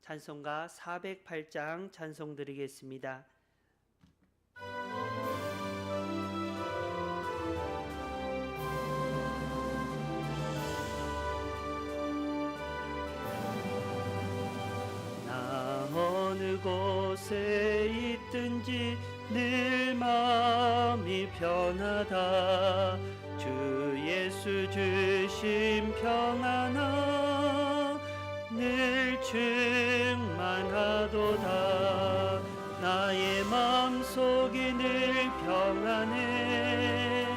찬송가 408장 찬송 드리겠습니다. 나 어느 곳에 있든지 늘 마음이 편하다 주 예수 주심 평안아 늘 충만하도다. 나의 마음속이 늘 평안해.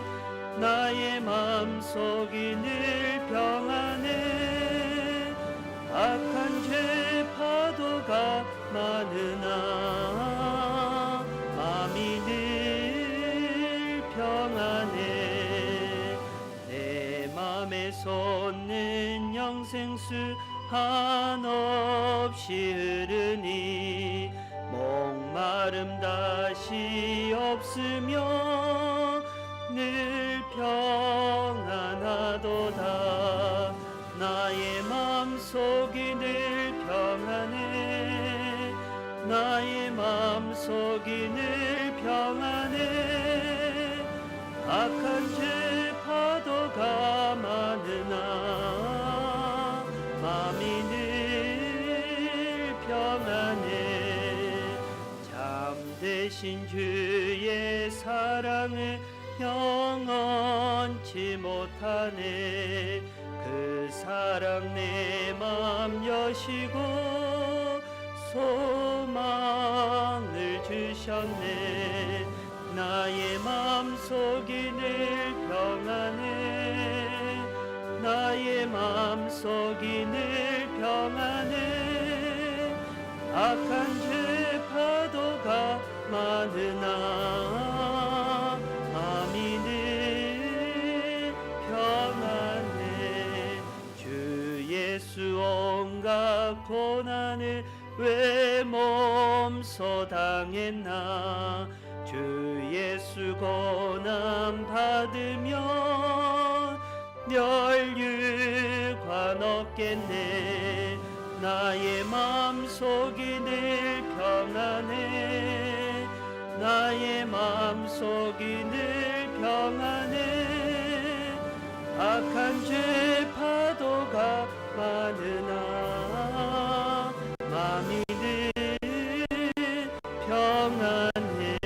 나의 마음속이 늘 평안해. 악한 죄 파도가 많으나 마음이 늘 평안해. 내 맘에 솟는 영생수 한없이 흐르니 목마름 다시 없으며 늘 평안하도다 나의 마음속이 늘 평안해 나의 마음속이 늘 평안해 잠대신 주의 사랑을 영원치 못하네. 그 사랑 내 맘 여시고 소망을 주셨네. 나의 마음속이 늘 평안해. 나의 마음속이 늘 평안해. 악한 죄 파도 마음이 늘 평안해 주 예수 온갖 고난을 왜 몸소 당했나? 주 예수 고난 받으면 멸류관 없겠네. 나의 마음속이 늘 나의 마음속이 늘 평안해. 악한 죄 파도가 많으나 마음이 늘 평안해.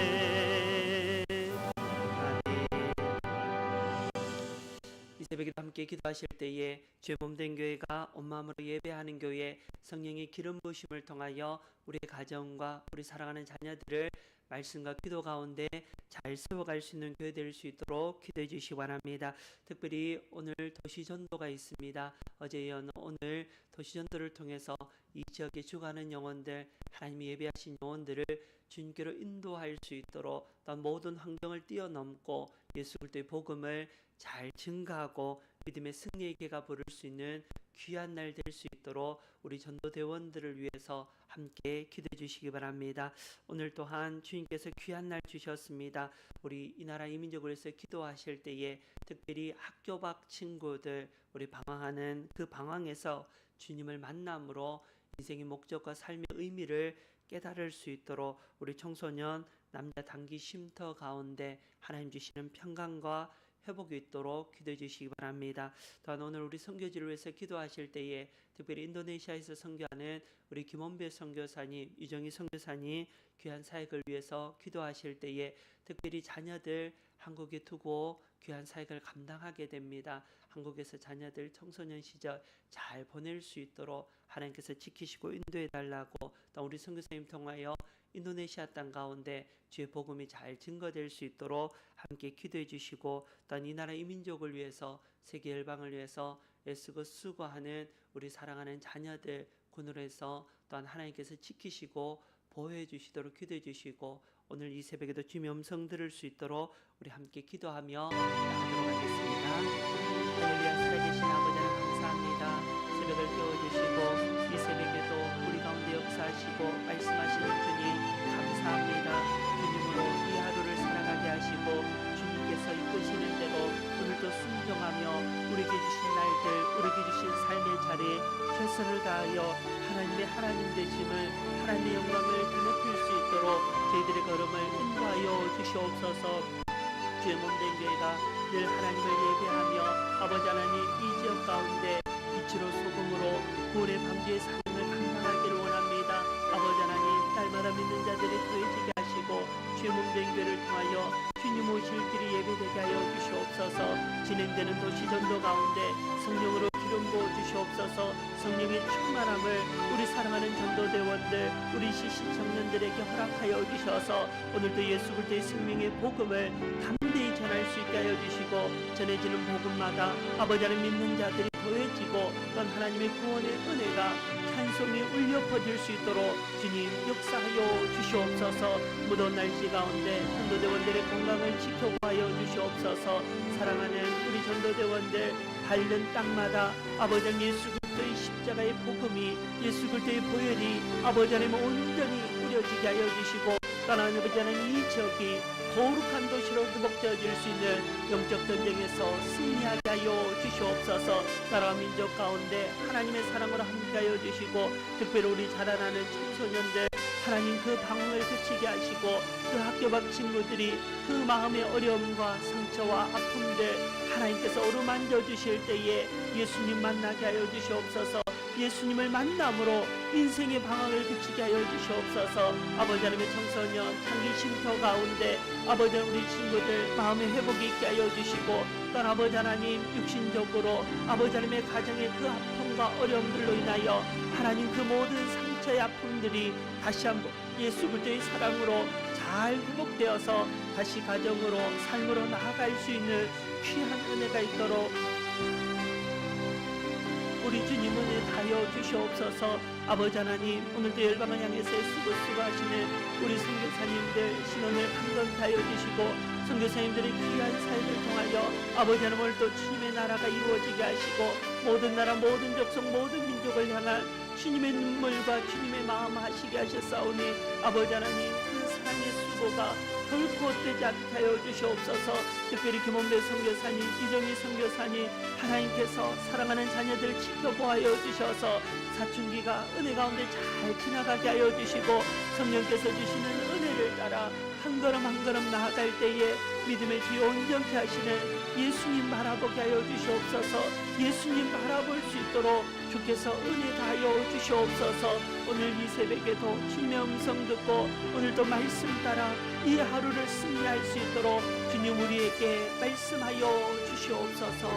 새벽에 함께 기도하실 때에 죄 몸된 교회가 온 마음으로 예배하는 교회 성령의 기름 부으심을 통하여 우리의 가정과 우리 사랑하는 자녀들을 말씀과 기도 가운데 잘 세워갈 수 있는 교회 될 수 있도록 기도해 주시기 바랍니다. 특별히 오늘 도시 전도가 있습니다. 어제 이어 오늘 도시 전도를 통해서 이 지역에 죽어가는 영혼들 하나님이 예배하신 영혼들을 주님께로 인도할 수 있도록 또 모든 환경을 뛰어넘고 예수 그리스도의 복음을 잘 증가하고 믿음의 승리의 개가 부를 수 있는 귀한 날 될 수 있도록 우리 전도대원들을 위해서 함께 기도해 주시기 바랍니다. 오늘 또한 주님께서 귀한 날 주셨습니다. 우리 이 나라 이민족을 위해서 기도하실 때에 특별히 학교 밖 친구들 우리 방황하는 그 방황에서 주님을 만남으로 인생의 목적과 삶의 의미를 깨달을 수 있도록 우리 청소년 남자 단기 쉼터 가운데 하나님 주시는 평강과 회복이 있도록 기도해 주시기 바랍니다. 또한 오늘 우리 선교지를 위해서 기도하실 때에 특별히 인도네시아에서 선교하는 우리 김원배 선교사님, 유정희 선교사님 귀한 사역을 위해서 기도하실 때에 특별히 자녀들 한국에 두고 귀한 사역을 감당하게 됩니다. 한국에서 자녀들 청소년 시절 잘 보낼 수 있도록 하나님께서 지키시고 인도해 달라고 또 우리 선교사님 통하여 인도네시아 땅 가운데 주의 복음이 잘 증거될 수 있도록 함께 기도해 주시고 또한 이 나라 이민족을 위해서 세계 열방을 위해서 애쓰고 수고하는 우리 사랑하는 자녀들 군으로 해서 또한 하나님께서 지키시고 보호해 주시도록 기도해 주시고 오늘 이 새벽에도 주님의 음성 들을 수 있도록 우리 함께 기도하며 나가도록 하겠습니다. 할렐루야 살아계신 아버지 하나님 감사합니다. 새벽을 깨워주시고 이 새벽에도 하시고 말씀하시는 주님 감사합니다. 주님으로 이 하루를 살아가게 하시고 주님께서 이끄시는 대로 오늘도 순종하며 우리에게 주신 날들 우리에게 주신 삶의 자리에 최선을 다하여 하나님의 하나님 되심을 하나님의 영광을 드높일 수 있도록 저희들의 걸음을 인도하여 주시옵소서 주의 몸된 교회가 늘 하나님을 예배하며 아버지 하나님 이 지역 가운데 빛으로 소금으로 구원의 방주의 사 날마다 믿는 자들이 더해지게 하시고 교회를 통하여 주님 오실 길이 예배되게 하여 주시옵소서. 진행되는 도시전도 가운데 성령으로 기름 부어 주시옵소서. 성령의 충만함을 우리 사랑하는 전도대원들 우리 시신 청년들에게 허락하여 주셔서 오늘도 예수 그리스도의 생명의 복음을 담대히 전할 수 있게 하여 주시고 전해지는 복음마다 아버지 하나님 믿는 자들이 더해지고 또한 하나님의 구원의 은혜가 찬송이 울려 퍼질 수 있도록 주님 역사하여 주시옵소서. 무더운 날씨 가운데 전도대원들의 건강을 지켜하여 주시옵소서. 사랑하는 우리 전도대원들 밟는 땅마다 아버지 예수 그리스도의 십자가의 복음이 예수 그리스도의 보혈이 아버지 하나님 온전히 뿌려지게 하여 주시고 떠나는 아버지 하나님 이 지역이 거룩한 도시로 회복되어질 수 있는 영적 전쟁에서 승리하게 하여 주시옵소서. 나라 민족 가운데 하나님의 사랑으로 함께하여 주시고 특별히 우리 자라나는 청소년들 하나님 그 방황을 그치게 하시고 그 학교 밖 친구들이 그 마음의 어려움과 상처와 아픔들 하나님께서 어루만져 주실 때에 예수님 만나게 하여 주시옵소서 예수님을 만남으로 인생의 방황을 그치게 하여 주시옵소서. 아버지 하나님의 청소년 단기 쉼터 가운데 아버지 하나님 우리 친구들 마음의 회복이 있게 하여 주시고 또한 아버지 하나님 육신적으로 아버지 하나님의 가정의 그 아픔과 어려움들로 인하여 하나님 그 모든 상처의 아픔들이 다시 한번 예수 그리스도의 사랑으로 잘 회복되어서 다시 가정으로 삶으로 나아갈 수 있는 귀한 은혜가 있도록 우리 주님 은혜 다여 주시옵소서. 아버지 하나님 오늘도 열방을 향해서 수고 수고하시는 우리 선교사님들 신원을 강건하여 주시고 선교사님들의 귀한 사역을 통하여 아버지 하나님 오늘도 주님의 나라가 이루어지게 하시고 모든 나라 모든 족속 모든 민족을 향한 주님의 눈물과 주님의 마음 하시게 하셨사오니 아버지 하나님 수고가 결코 헛되지 않게 하여 주시옵소서. 특별히 김원배 선교사님 이정희 선교사님 하나님께서 사랑하는 자녀들 지켜보아여 주셔서 사춘기가 은혜 가운데 잘 지나가게 하여 주시고 성령께서 주시는 따라. 한 걸음 한 걸음 나아갈 때에 믿음의 뒤에 온전케 하시는 예수님 바라보게 하여 주시옵소서. 예수님 바라볼 수 있도록 주께서 은혜 다하여 주시옵소서. 오늘 이 새벽에도 주님의 음성 듣고 오늘도 말씀 따라 이 하루를 승리할 수 있도록 주님 우리에게 말씀하여 주시옵소서.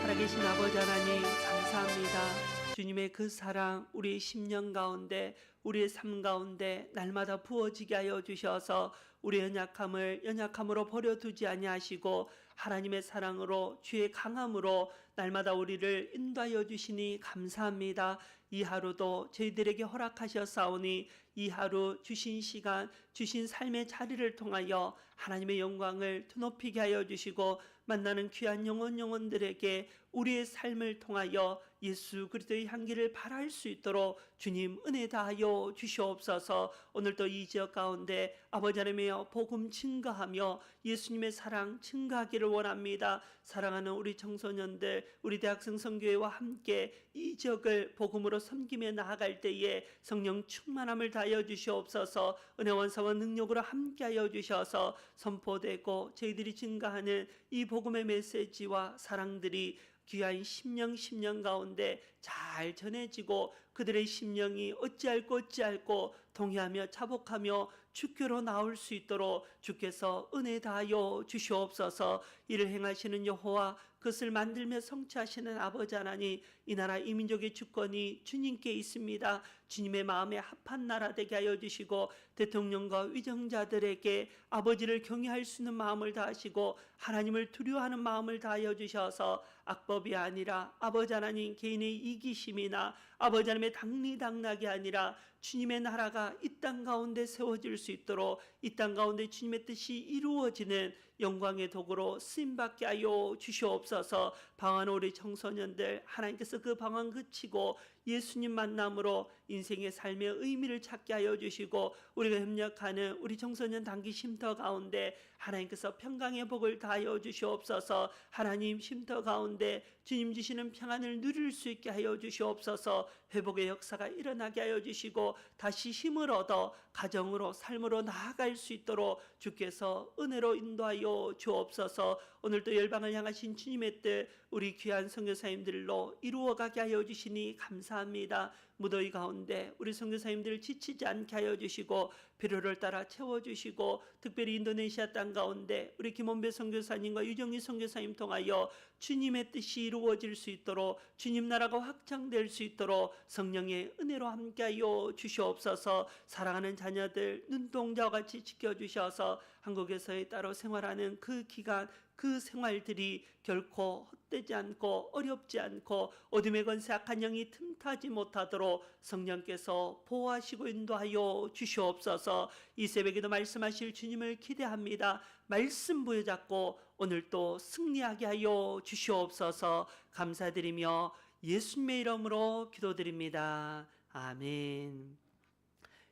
살아계신 아버지 하나님 감사합니다. 주님의 그 사랑 우리의 심령 가운데 우리의 삶 가운데 날마다 부어지게 하여 주셔서 우리의 연약함을 연약함으로 버려두지 아니하시고 하나님의 사랑으로 주의 강함으로 날마다 우리를 인도하여 주시니 감사합니다. 이 하루도 저희들에게 허락하셨사오니 이 하루 주신 시간 주신 삶의 자리를 통하여 하나님의 영광을 드높이게 하여 주시고 만나는 귀한 영혼 영혼들에게 우리의 삶을 통하여 예수 그리스도의 향기를 발할 수 있도록 주님 은혜 다하여 주시옵소서. 오늘도 이 지역 가운데 아버지 하나님의 복음 증가하며 예수님의 사랑 증가하기를 원합니다. 사랑하는 우리 청소년들 우리 대학생 선교회와 함께 이 지역을 복음으로 섬김에 나아갈 때에 성령 충만함을 다하여 주시옵소서. 은혜원 사와 능력으로 함께하여 주셔서 선포되고 저희들이 증가하는 이 복음의 메시지와 사랑들이 귀한 심령 심령 가운데 잘 전해지고 그들의 심령이 어찌할고 어찌할고 동의하며 자복하며 주께로 나올 수 있도록 주께서 은혜 다하여 주시옵소서. 이를 행하시는 여호와 그것을 만들며 성취하시는 아버지 하나님 이 나라 이 민족의 주권이 주님께 있습니다. 주님의 마음에 합한 나라 되게 하여 주시고 대통령과 위정자들에게 아버지를 경외할 수 있는 마음을 다하시고 하나님을 두려워하는 마음을 다하여 주셔서 악법이 아니라 아버지 하나님 개인의 이기심이나 아버지 하나님의 당리당락이 아니라 주님의 나라가 이 땅 가운데 세워질 수 있도록 이 땅 가운데 주님의 뜻이 이루어지는 영광의 도구로 쓰임받게 하여 주시옵소서. 방황하는 우리 청소년들 하나님께서 그 방황 그치고 예수님 만남으로 인생의 삶의 의미를 찾게 하여 주시고 우리가 협력하는 우리 청소년 단기 쉼터 가운데 하나님께서 평강의 복을 다하여 주시옵소서. 하나님 쉼터 가운데 주님 주시는 평안을 누릴 수 있게 하여 주시옵소서 회복의 역사가 일어나게 하여 주시고 다시 힘을 얻어 가정으로 삶으로 나아갈 수 있도록 주께서 은혜로 인도하여 주옵소서 오늘도 열방을 향하신 주님의 뜻 우리 귀한 선교사님들로 이루어가게 하여 주시니 감사합니다. 무더위 가운데 우리 선교사님들 지치지 않게 하여 주시고 필요를 따라 채워 주시고 특별히 인도네시아 땅 가운데 우리 김원배 선교사님과 유정희 선교사님 통하여 주님의 뜻이 이루어질 수 있도록 주님 나라가 확장될 수 있도록 성령의 은혜로 함께하여 주시옵소서. 사랑하는 자녀들 눈동자와 같이 지켜 주셔서 한국에서의 따로 생활하는 그 기간 그 생활들이 결코 헛되지 않고 어렵지 않고 어둠의 권세 악한 영이 틈타지 못하도록 성령께서 보호하시고 인도하여 주시옵소서. 이 새벽에도 말씀하실 주님을 기대합니다. 말씀 부여잡고 오늘 또 승리하게 하여 주시옵소서. 감사드리며 예수님의 이름으로 기도드립니다. 아멘.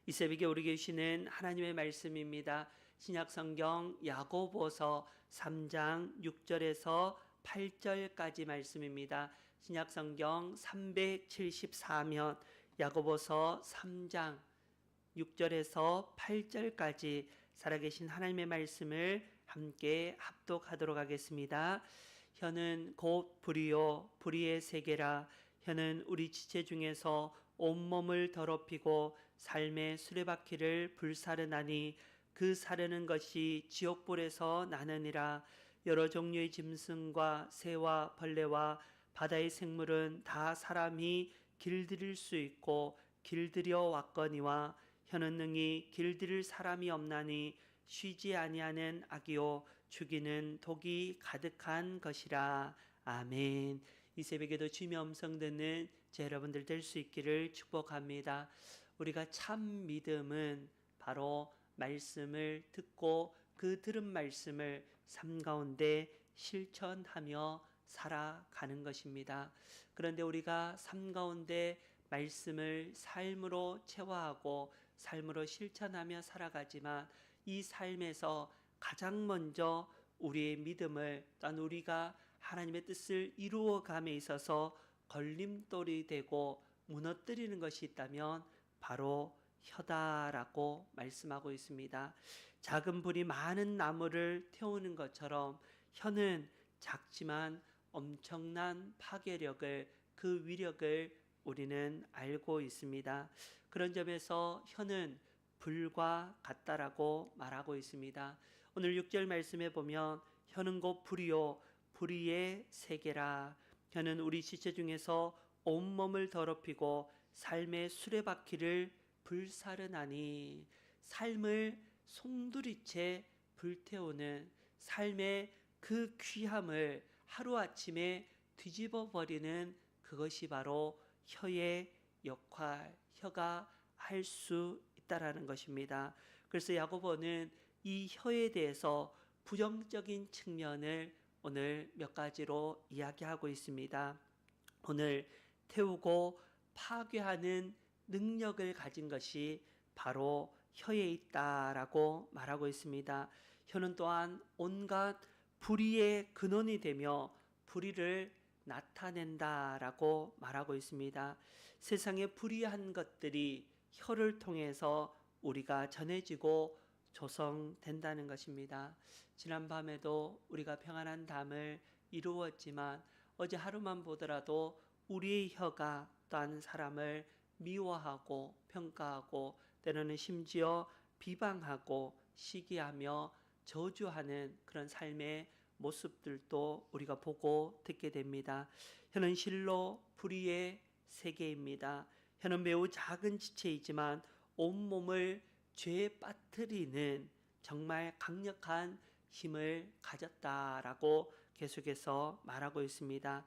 이 새벽에 우리 계시는 하나님의 말씀입니다 신약 성경 야고보서 3장 6절에서 8절까지 말씀입니다. 신약 성경 374면 야고보서 3장 6절에서 8절까지 살아계신 하나님의 말씀을 함께 합독하도록 하겠습니다. 혀는 곧 불이요 불이의 세계라 혀는 우리 지체 중에서 온몸을 더럽히고 삶의 수레바퀴를 불사르나니 그 사르는 것이 지옥불에서 나느니라. 여러 종류의 짐승과 새와 벌레와 바다의 생물은 다 사람이 길들일 수 있고 길들여 왔거니와 혀는 능히 길들일 사람이 없나니 쉬지 아니하는 악이요 죽이는 독이 가득한 것이라. 아멘. 이 새벽에도 주님의 음성 듣는 제 여러분들 될 수 있기를 축복합니다. 우리가 참 믿음은 바로 말씀을 듣고 그 들은 말씀을 삶 가운데 실천하며 살아가는 것입니다. 그런데 우리가 삶 가운데 말씀을 삶으로 체화하고 삶으로 실천하며 살아가지만 이 삶에서 가장 먼저 우리의 믿음을 또 우리가 하나님의 뜻을 이루어감에 있어서 걸림돌이 되고 무너뜨리는 것이 있다면 바로 혀다라고 말씀하고 있습니다. 작은 불이 많은 나무를 태우는 것처럼 혀는 작지만 엄청난 파괴력을 그 위력을 우리는 알고 있습니다. 그런 점에서 혀는 불과 같다라고 말하고 있습니다. 오늘 6절 말씀에 보면 혀는 곧 불이요 불의의 세계라 혀는 우리 지체 중에서 온몸을 더럽히고 삶의 수레바퀴를 불사르나니 삶을 송두리째 불태우는 삶의 그 귀함을 하루아침에 뒤집어 버리는 그것이 바로 혀의 역할, 혀가 할 수 있다라는 것입니다. 그래서 야고보는 이 혀에 대해서 부정적인 측면을 오늘 몇 가지로 이야기하고 있습니다. 오늘 태우고 파괴하는 능력을 가진 것이 바로 혀에 있다라고 말하고 있습니다. 혀는 또한 온갖 불의의 근원이 되며 불의를 나타낸다라고 말하고 있습니다. 세상에 불의한 것들이 혀를 통해서 우리가 전해지고 조성된다는 것입니다. 지난 밤에도 우리가 평안한 담을 이루었지만 어제 하루만 보더라도 우리의 혀가 또한 사람을 미워하고 평가하고 때로는 심지어 비방하고 시기하며 저주하는 그런 삶의 모습들도 우리가 보고 듣게 됩니다. 혀는 실로 불의의 세계입니다. 혀는 매우 작은 지체이지만 온몸을 죄에 빠뜨리는 정말 강력한 힘을 가졌다라고 계속해서 말하고 있습니다.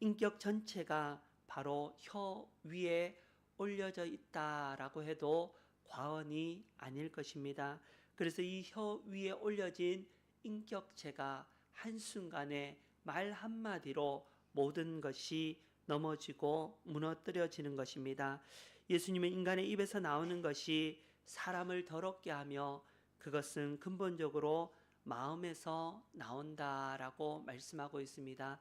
인격 전체가 바로 혀 위에 올려져 있다라고 해도 과언이 아닐 것입니다. 그래서 이 혀 위에 올려진 인격체가 한순간에 말 한마디로 모든 것이 넘어지고 무너뜨려지는 것입니다. 예수님은 인간의 입에서 나오는 것이 사람을 더럽게 하며 그것은 근본적으로 마음에서 나온다라고 말씀하고 있습니다.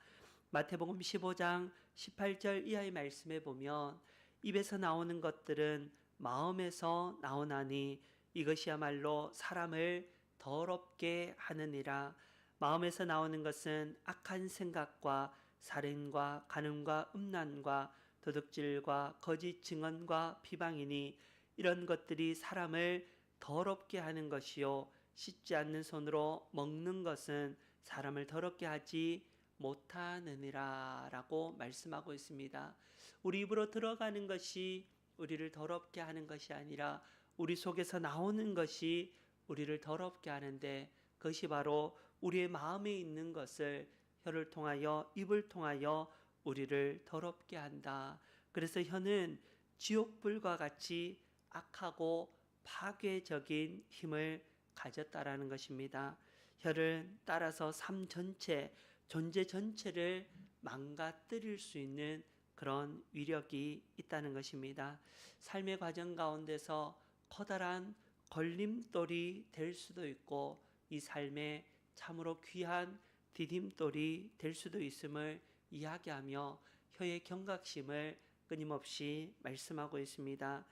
마태복음 15장 18절 이하의 말씀에 보면 입에서 나오는 것들은 마음에서 나오나니 이것이야말로 사람을 더럽게 하느니라. 마음에서 나오는 것은 악한 생각과 살인과 간음과 음란과 도둑질과 거짓 증언과 비방이니 이런 것들이 사람을 더럽게 하는 것이요 씻지 않는 손으로 먹는 것은 사람을 더럽게 하지 못하느니라라고 말씀하고 있습니다. 우리 입으로 들어가는 것이 우리를 더럽게 하는 것이 아니라 우리 속에서 나오는 것이 우리를 더럽게 하는데 그것이 바로 우리의 마음에 있는 것을 혀를 통하여 입을 통하여 우리를 더럽게 한다. 그래서 혀는 지옥불과 같이 악하고 파괴적인 힘을 가졌다라는 것입니다. 혀를 따라서 삶 전체, 존재 전체를 망가뜨릴 수 있는 그런 위력이 있다는 것입니다. 삶의 과정 가운데서 커다란 걸림돌이 될 수도 있고 이 삶에 참으로 귀한 디딤돌이 될 수도 있음을 이야기하며 혀의 경각심을 끊임없이 말씀하고 있습니다.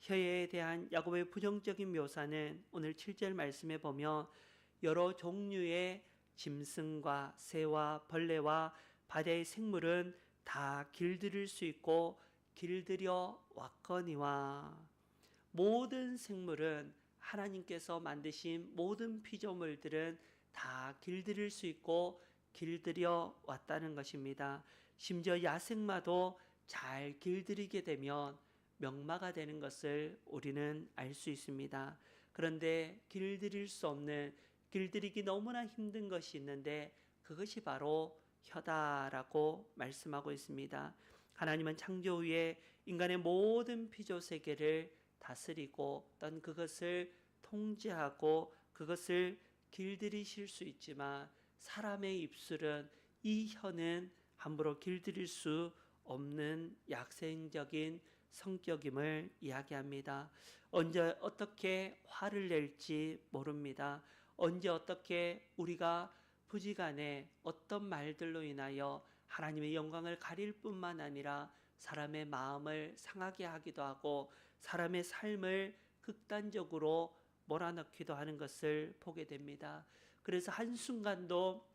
혀에 대한 야곱의 부정적인 묘사는 오늘 7절 말씀에 보면 여러 종류의 짐승과 새와 벌레와 바다의 생물은 다 길들일 수 있고 길들여 왔거니와 모든 생물은 하나님께서 만드신 모든 피조물들은 다 길들일 수 있고 길들여 왔다는 것입니다. 심지어 야생마도 잘 길들이게 되면 명마가 되는 것을 우리는 알 수 있습니다. 그런데 길들일 수 없는 길들이기 너무나 힘든 것이 있는데 그것이 바로 혀다라고 말씀하고 있습니다. 하나님은 창조 후에 인간의 모든 피조 세계를 다스리고 또 그것을 통제하고 그것을 길들이실 수 있지만 사람의 입술은 이 혀는 함부로 길들일 수 없는 약생적인 성격임을 이야기합니다. 언제 어떻게 화를 낼지 모릅니다. 언제 어떻게 우리가 부지간에 어떤 말들로 인하여 하나님의 영광을 가릴 뿐만 아니라 사람의 마음을 상하게 하기도 하고 사람의 삶을 극단적으로 몰아넣기도 하는 것을 보게 됩니다. 그래서 한순간도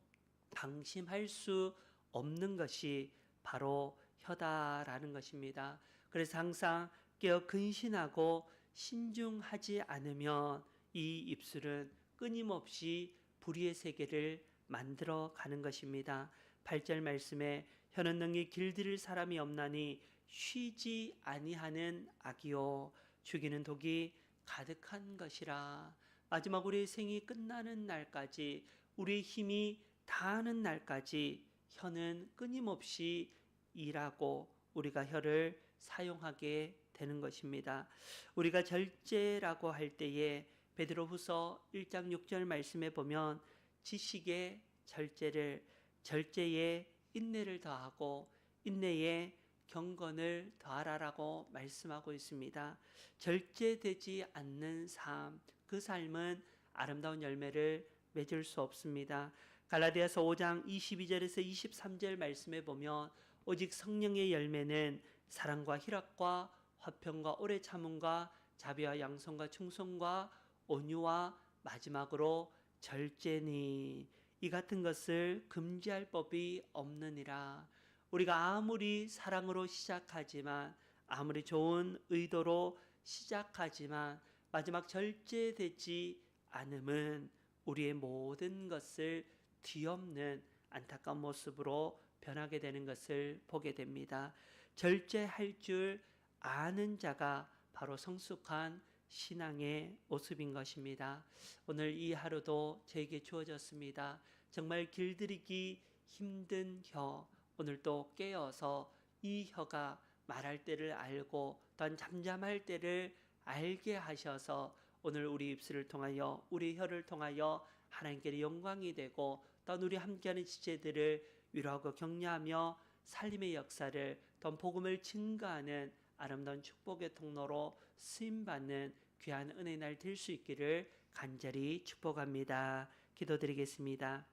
방심할 수 없는 것이 바로 혀다라는 것입니다. 그래서 항상 깨어 근신하고 신중하지 않으면 이 입술은 끊임없이 불의의 세계를 만들어 가는 것입니다. 8절 말씀에 혀는 능히 길들일 사람이 없나니 쉬지 아니하는 악이요 죽이는 독이 가득한 것이라 마지막 우리의 생이 끝나는 날까지 우리의 힘이 다하는 날까지 혀는 끊임없이 일하고 우리가 혀를 사용하게 되는 것입니다. 우리가 절제라고 할 때에 베드로후서 1장 6절 말씀에 보면 지식의 절제를 절제에 인내를 더하고 인내에 경건을 더하라라고 말씀하고 있습니다. 절제되지 않는 삶, 그 삶은 아름다운 열매를 맺을 수 없습니다. 갈라디아서 5장 22절에서 23절 말씀에 보면 오직 성령의 열매는 사랑과 희락과 화평과 오래 참음과 자비와 양성과 충성과 온유와 마지막으로 절제니 이 같은 것을 금지할 법이 없느니라. 우리가 아무리 사랑으로 시작하지만 아무리 좋은 의도로 시작하지만 마지막 절제되지 않음은 우리의 모든 것을 뒤엎는 안타까운 모습으로 변하게 되는 것을 보게 됩니다. 절제할 줄 아는 자가 바로 성숙한 신앙의 모습인 것입니다. 오늘 이 하루도 저에게 주어졌습니다. 정말 길들이기 힘든 혀, 오늘 또 깨어서 이 혀가 말할 때를 알고 또한 잠잠할 때를 알게 하셔서 오늘 우리 입술을 통하여 우리 혀를 통하여 하나님께 영광이 되고 또한 우리 함께하는 지체들을 위로하고 격려하며 살림의 역사를 또한 복음을 증가하는 아름다운 축복의 통로로 쓰임 받는 귀한 은혜의 날될 수 있기를 간절히 축복합니다. 기도드리겠습니다.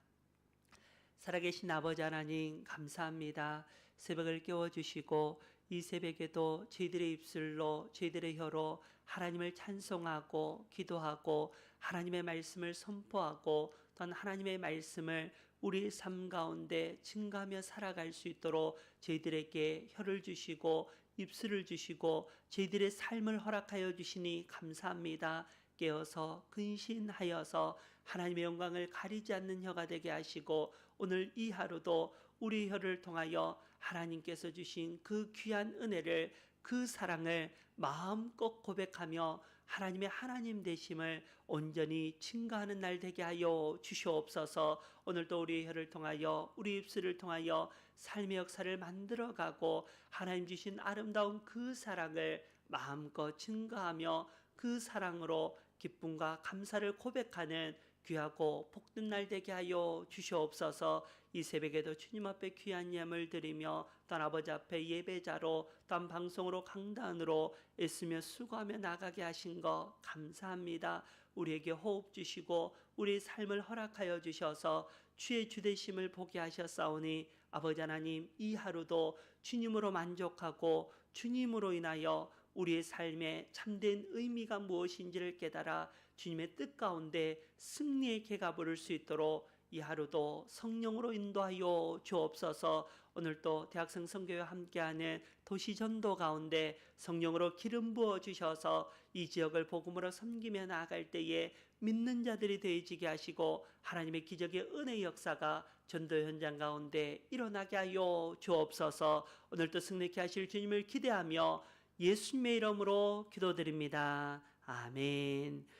살아계신 아버지 하나님 감사합니다. 새벽을 깨워주시고 이 새벽에도 저희들의 입술로 저희들의 혀로 하나님을 찬송하고 기도하고 하나님의 말씀을 선포하고 또한 하나님의 말씀을 우리의 삶 가운데 증가하며 살아갈 수 있도록 저희들에게 혀를 주시고 입술을 주시고 저희들의 삶을 허락하여 주시니 감사합니다. 깨어서 근신하여서 하나님의 영광을 가리지 않는 혀가 되게 하시고 오늘 이 하루도 우리 혀를 통하여 하나님께서 주신 그 귀한 은혜를 그 사랑을 마음껏 고백하며 하나님의 하나님 되심을 온전히 증가하는 날 되게 하여 주시옵소서. 오늘도 우리 혀를 통하여 우리 입술을 통하여 삶의 역사를 만들어 가고 하나님 주신 아름다운 그 사랑을 마음껏 증가하며 그 사랑으로 기쁨과 감사를 고백하는 귀하고 복된 날 되게 하여 주시옵소서. 이 새벽에도 주님 앞에 귀한 예물 드리며 또 아버지 앞에 예배자로 또 방송으로 강단으로 애쓰며 수고하며 나가게 하신 거 감사합니다. 우리에게 호흡 주시고 우리 삶을 허락하여 주셔서 주의 주대심을 보게 하셨사오니 아버지 하나님 이 하루도 주님으로 만족하고 주님으로 인하여 우리의 삶에 참된 의미가 무엇인지를 깨달아 주님의 뜻 가운데 승리의 개가 부를 수 있도록 이 하루도 성령으로 인도하여 주옵소서. 오늘도 대학생 선교와 함께하는 도시 전도 가운데 성령으로 기름 부어 주셔서 이 지역을 복음으로 섬기며 나아갈 때에 믿는 자들이 되어지게 하시고 하나님의 기적의 은혜 역사가 전도 현장 가운데 일어나게 하여 주옵소서. 오늘도 승리케 하실 주님을 기대하며 예수님의 이름으로 기도드립니다. 아멘.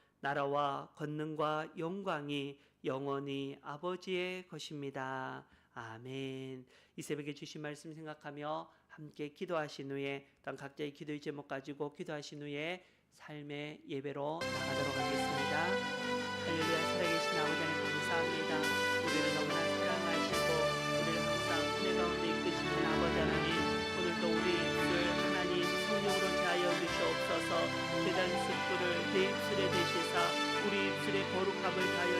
나라와 권능과 영광이 영원히 아버지의 것입니다. 아멘. 이 새벽에 주신 말씀 생각하며 함께 기도하신 후에 또 각자의 기도의 제목 가지고 기도하신 후에 삶의 예배로 나가도록 하겠습니다. 할렐루야 살아계신 아버지 하나님 감사합니다. 계단 숯불을 내 입술에 대시사 우리 입술에 거룩함을 다여